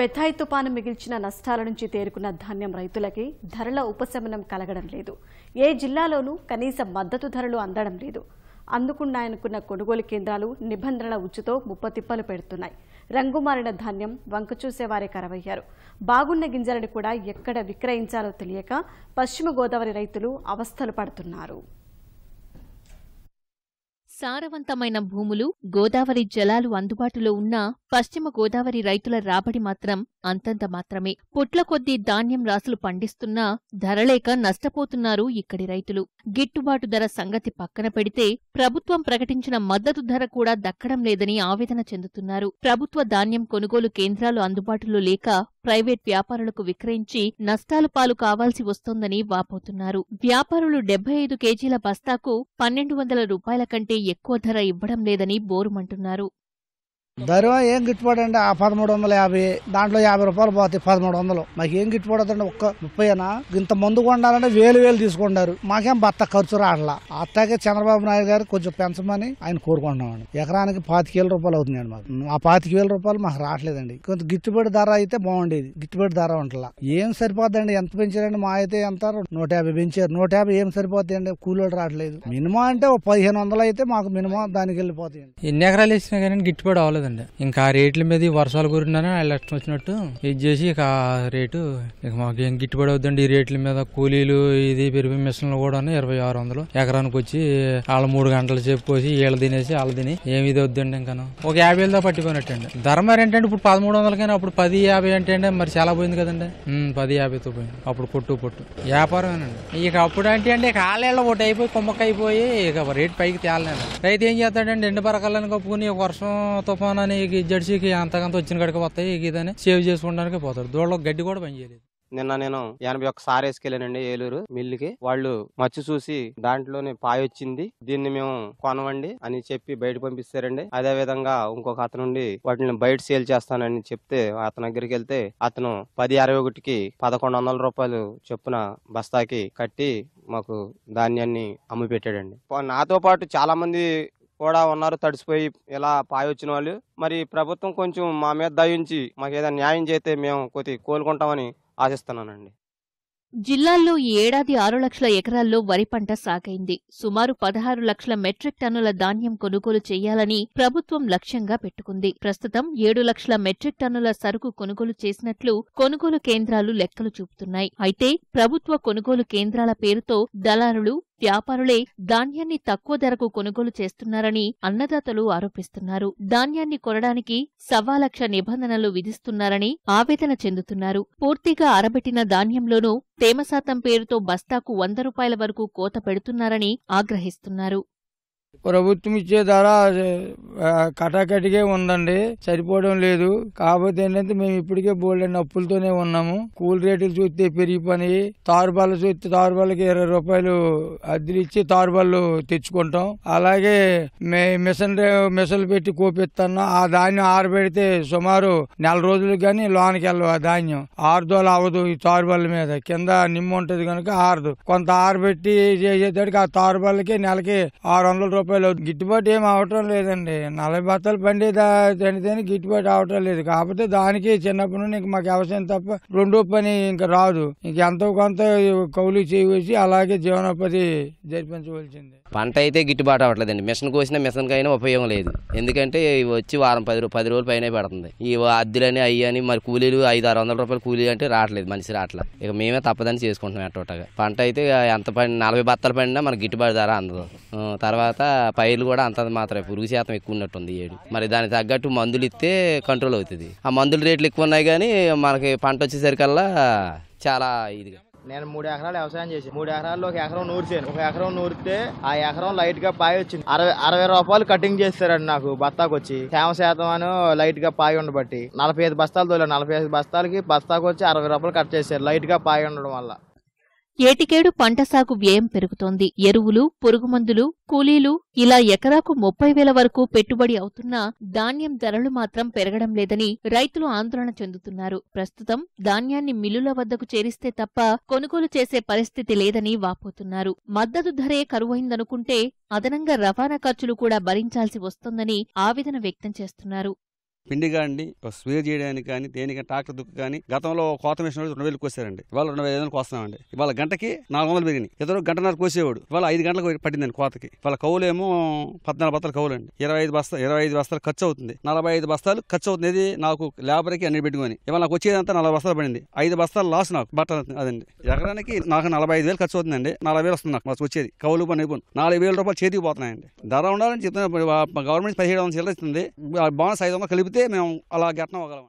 Phethai తుపాను మిగిల్చిన నష్టాల నుంచి తేరుకున్న ధాన్యం రైతులకి ధరల ఉపశమనం కలగడం లేదు. ఏ జిల్లాలోనూ కనీస మద్దతు ధరలు అందడం లేదు. అందుకున్నాయనుకున్న కొనుగోలు కేంద్రాలు నిబంధనల ఉచ్చుతో ముప్పతిప్పలు పెడుతున్నాయి. రంగుమారిన ధాన్యం వంక చూసేవారే కరవయ్యారు. బాగున్న గింజలను కూడా ఎక్కడ విక్రయించాలో తెలియక పశ్చిమ గోదావరి రైతులు అవస్థలు పడుతున్నారు. సారవంతమైన భూములు గోదావరి జలాలు అందుబాటులో ఉన్నా పశ్చిమ గోదావరి రైతుల రాబడి మాత్రం అంతంత మాత్రమే. పుట్ల కొద్దీ ధాన్యం రాసులు పండిస్తున్నా ధరలేక నష్టపోతున్నారు ఇక్కడి రైతులు. గిట్టుబాటు ధర సంగతి పక్కన పెడితే ప్రభుత్వం ప్రకటించిన మద్దతు ధర కూడా దక్కడం లేదని ఆవేదన చెందుతున్నారు. ప్రభుత్వ ధాన్యం కొనుగోలు కేంద్రాలు అందుబాటులో లేక ప్రైవేట్ వ్యాపారులకు విక్రయించి నష్టాల పాలు కావాల్సి వస్తోందని వాపోతున్నారు. వ్యాపారులు డెబ్బై ఐదు కేజీల బస్తాకు పన్నెండు వందల రూపాయల కంటే ఎక్కువ ధర ఇవ్వడం లేదని బోరుమంటున్నారు. ధర ఏం గిట్టుబాటు అండి ఆ పదమూడు వందల యాభై దాంట్లో యాభై రూపాయలు పోతాయి పదమూడు వందలు. మాకు ఏం గిట్టుబాటు అవుతుంది ఒక్క ముప్పై అయినా? ఇంత మందు కొండాలంటే వేలు వేలు తీసుకుంటారు. మాకేం బత్త ఖర్చు రావట్లా అట్టాగే చంద్రబాబు నాయుడు గారు కొంచెం పెంచమని ఆయన కోరుకుంటున్నామండి. ఎకరానికి పాతిక వేల రూపాయలు అవుతుందండి మాకు. ఆ పాతిక వేల రూపాయలు మాకు రావట్లేదండి. కొంత గిట్టుబాటు ధర అయితే బాగుండేది. గిట్టుబాటు ధర ఉంటలా. ఏం సరిపోద్దండి ఎంత పెంచారండి? మా అయితే ఎంత? నూట యాభై పెంచారు. నూట యాభై ఏం సరిపోతాయండి? కూలీలు రావట్లేదు. మినిమం అంటే ఒక పదిహేను వందలు అయితే మాకు మినిమం దానికి వెళ్ళిపోతాయండి. ఎన్ని ఎకరాలు వేసినా కానీ గిట్టుబాటు అవ్వలేదండి ఇంకా ఆ రేట్ల మీద వర్షాలు కురినానే వాళ్ళు ఇష్టం వచ్చినట్టు ఇది చేసి ఇక ఆ రేటు ఇక మాకు ఏం గిట్టుబడి అవుతుందండి ఈ రేట్ల మీద కూలీలు ఇది పెరిగి మిషన్లు కూడా ఇరవై ఆరు వందలు. ఎకరానికి వచ్చి వాళ్ళ మూడు గంటలు సేపు కోసి వీళ్ళు తినేసి వాళ్ళు తిని ఏమి ఇది వద్దండి ఇంకాను. ఒక యాభై వేలతో పట్టుకున్నట్టండి ధర మరి ఏంటంటే ఇప్పుడు పదమూడు వందలకైనా అప్పుడు పది యాభై అంటే అండి మరి చాలా పోయింది కదండి. పది యాభైతో పోయింది. అప్పుడు పొట్టు పొట్టు. వ్యాపారమేనండి. ఇక అప్పుడు అంటే అండి కాలేళ్ళ ఒకటి అయిపోయి కొమ్మక్క అయిపోయి ఇక రేట్ పైకి తేలలేదు. రైతు ఏం చేస్తాడండి? ఎండు బరకాలని కప్పుకుని వర్షం తుఫాన్ అని ఇక ఈ అంతకంత వచ్చిన కడికి వస్తాయి ఇదని సేవ్ చేసుకోవడానికి పోతారు. దూడలో గడ్డి కూడా పనిచేయలేదు. నిన్న నేను ఎనభై ఒక్క సార్ వేసుకెళ్ళానండి ఏలూరు మిల్లుకి. వాళ్ళు మచ్చి చూసి దాంట్లోనే పాయ వచ్చింది. దీన్ని మేము కొనవండి అని చెప్పి బయట పంపిస్తారండి. అదే విధంగా ఇంకొక అతను వాటిని బయట సేల్ చేస్తానని చెప్తే అతని దగ్గరికి వెళ్తే అతను పది అరవై ఒకటికి పదకొండు వందల రూపాయలు చొప్పున బస్తాకి కట్టి మాకు ధాన్యాన్ని అమ్మి పెట్టాడండి నాతో పాటు చాలా మంది కూడా ఉన్నారు తడిసిపోయి ఇలా పాయొచ్చిన వాళ్ళు. మరి ప్రభుత్వం కొంచెం మా మీద దయించి మాకు ఏదైనా న్యాయం చేస్తే మేము కొద్ది కోలుకుంటామని ఆశిస్తున్నానండి. జిల్లాల్లో ఈ ఏడాది ఆరు లక్షల ఎకరాల్లో వరి పంట సాగైంది. సుమారు పదహారు లక్షల మెట్రిక్ టన్నుల ధాన్యం కొనుగోలు చేయాలని ప్రభుత్వం లక్ష్యంగా పెట్టుకుంది. ప్రస్తుతం ఏడు లక్షల మెట్రిక్ టన్నుల సరుకు కొనుగోలు చేసినట్లు కొనుగోలు కేంద్రాలు లెక్కలు చూపుతున్నాయి. అయితే ప్రభుత్వ కొనుగోలు కేంద్రాల పేరుతో దళారులు వ్యాపారులే ధాన్యాన్ని తక్కువ ధరకు కొనుగోలు చేస్తున్నారని అన్నదాతలు ఆరోపిస్తున్నారు. ధాన్యాన్ని కొనడానికి సవా లక్ష నిబంధనలు విధిస్తున్నారని ఆవేదన చెందుతున్నారు. పూర్తిగా ఆరబెట్టిన ధాన్యంలోనూ తేమ శాతం పేరుతో బస్తాకు వంద రూపాయల వరకు కోత పెడుతున్నారని ఆగ్రహిస్తున్నారు. ప్రభుత్వం ఇచ్చే ధర కటాకటిగా ఉందండి. సరిపోవడం లేదు. కాకపోతే ఏంటంటే మేము ఇప్పటికే బోల్డెన్ అప్పులతోనే ఉన్నాము. కూల్ రేట్లు చూస్తే పెరిగిపోయి తారుబాలు చూస్తే తారుబాలకి ఇరవై రూపాయలు అద్దెలు ఇచ్చి తారుబాలు తెచ్చుకుంటాం. అలాగే మే మిషన్ మిషన్లు పెట్టి కోపిస్తున్నాం ఆ ధాన్యం ఆరబెడితే సుమారు నెల రోజులకు కానీ లోనికి వెళ్ళవు ఆ ధాన్యం. ఆరుదోలు అవ్వదు ఈ తారుబాల మీద. కింద నిమ్మ ఉంటుంది కనుక ఆరదు. కొంత ఆరబెట్టి చేసేటడికి ఆ తారుబాలకి నెలకి ఆరు వందల రూపాయలు గిట్టుబాటు ఏం అవటం లేదండి. నలభై బత్తాలు పండే తిండితేనే గిట్టుబాటు అవటం లేదు. కాకపోతే దానికి చిన్నప్పటి నుండి ఇంక మాకు వ్యవసాయం తప్ప రెండో పని ఇంకా రాదు. ఇంక ఎంతో కొంత కౌలు చేసి అలాగే జీవనోపాధి జరిపించవలసింది. పంట అయితే గిట్టుబాటు అవ్వట్లేదండి. మిషన్ కోసిన మిషన్ అయినా ఉపయోగం లేదు. ఎందుకంటే ఇవి వచ్చి వారం పది పది రోజులు పైన పడుతుంది. ఈ అద్దెలని అయ్యి అని మరి కూలీలు ఐదు ఆరు వందల రూపాయలు కూలీ అంటే రావట్లేదు మనిషి రావట్లేదు ఇక మేమే తప్పదని చేసుకుంటున్నాం ఎట్టోటగా పంట అయితే ఎంత పడి నలభై బత్తాలు పడినా మనకి గిట్టుబాటు ధర అందదు. తర్వాత పైర్లు కూడా అంత మాత్రమే. పురుగు శాతం ఎక్కువ ఉన్నట్టుంది ఏడు. మరి దానికి తగ్గట్టు మందులు ఇస్తే కంట్రోల్ అవుతుంది. ఆ మందుల రేట్లు ఎక్కువ ఉన్నాయి కానీ మనకి పంట వచ్చేసరికల్లా చాలా ఇదిగా. నేను మూడు ఎకరాలు వ్యవసాయం చేసి మూడు ఎకరాల్లో ఒక ఎకరం నూరిసాను ఒక ఎకరం నూరితే ఆ ఎకరం లైట్గా పాయ వచ్చింది. అరవై అరవై రూపాయలు కటింగ్ చేస్తారండి నాకు బస్తాకు వచ్చి తేమ శాతం అని లైట్గా పాయ ఉండబట్టి. నలభై ఐదు బస్తాలు తోలే నలభై ఐదు బస్తాలకి బస్తాకు వచ్చి అరవై రూపాయలు కట్ చేశారు. లైట్గా పాయ ఉండడం వల్ల. ఏటికేడు పంట సాగు వ్యయం పెరుగుతోంది. ఎరువులు పురుగుమందులు కూలీలు ఇలా ఎకరాకు ముప్పై వేల వరకు పెట్టుబడి అవుతున్నా ధాన్యం ధరలు మాత్రం పెరగడం లేదని రైతులు ఆందోళన చెందుతున్నారు. ప్రస్తుతం ధాన్యాన్ని మిల్లుల వద్దకు చేరిస్తే తప్ప కొనుగోలు చేసే పరిస్థితి లేదని వాపోతున్నారు. మద్దతు ధరే కరువైందనుకుంటే అదనంగా రవాణా ఖర్చులు కూడా భరించాల్సి వస్తోందని ఆవేదన వ్యక్తం చేస్తున్నారు. పిండి కానీ స్వేర్ చేయడానికి కానీ దేనికి ట్రాక్టర్ దుక్కు కానీ గతంలో కోత మిషన్ రెండు వేలు కోసారండి ఇవాళ రెండు వేల ఐదు కోస్తున్నామండి. ఇవాళ గంటకి నాలుగు వందలు పెరిగినాయి. ఇద్దరు గంటన్నర కోసేవాడు. ఇవాళ ఐదు గంటలకు పట్టిందండి కోతకి. ఇవాళ కౌలేమో పద్నాలుగు బస్తాలు కౌలండి. ఇరవై ఐదు బస్తా ఇరవై ఐదు బస్తాలు ఖర్చు అవుతుంది. నలభై ఐదు బస్తాలు ఖర్చు అవుతుంది. నాకు లేబర్కి అన్ని పెట్టుకొని. ఇవాళ నాకు వచ్చేదంతా నలభై బస్తాలు పడింది. ఐదు బస్తాలు లాస్ నాకు బట్ట అదండి. ఎకరానికి నాకు నలభై ఐదు వేలు ఖర్చు అవుతుందండి. నలభై వేలు వస్తుంది నాకు మాకు వచ్చేది. కౌలు పని అయిపోయి నాలుగు వేల రూపాయలు చేతికి పోతున్నాయండి. ధర ఉండాలని చెప్తున్నా గవర్నమెంట్ పదిహేడు వందలు చెల్లిస్తుంది బోనస్ ఐదు వందలు కలిపితే మేము అలా గెట్టం అవ్వగలం.